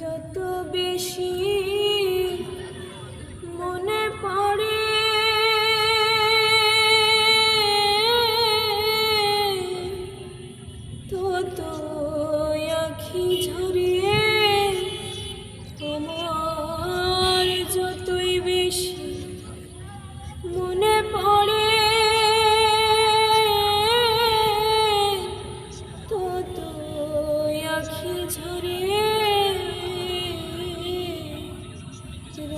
যত বেশি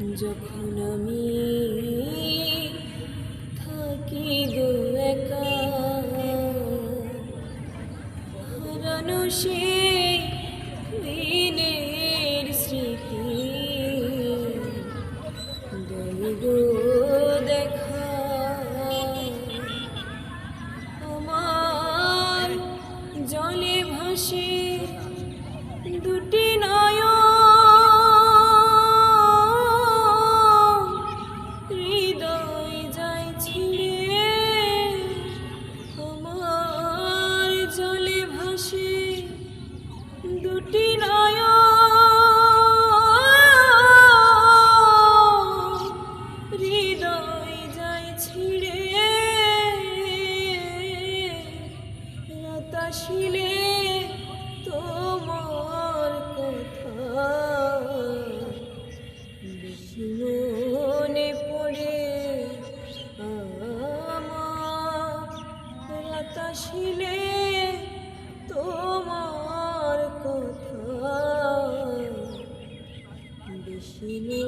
যখন আমি থাকি গো একা, হারানো সেই দিনের স্মৃতি দেয় দেখা, আমার জলে ভাসে দুটি নয়ন কথা বেশি মনে পড়ে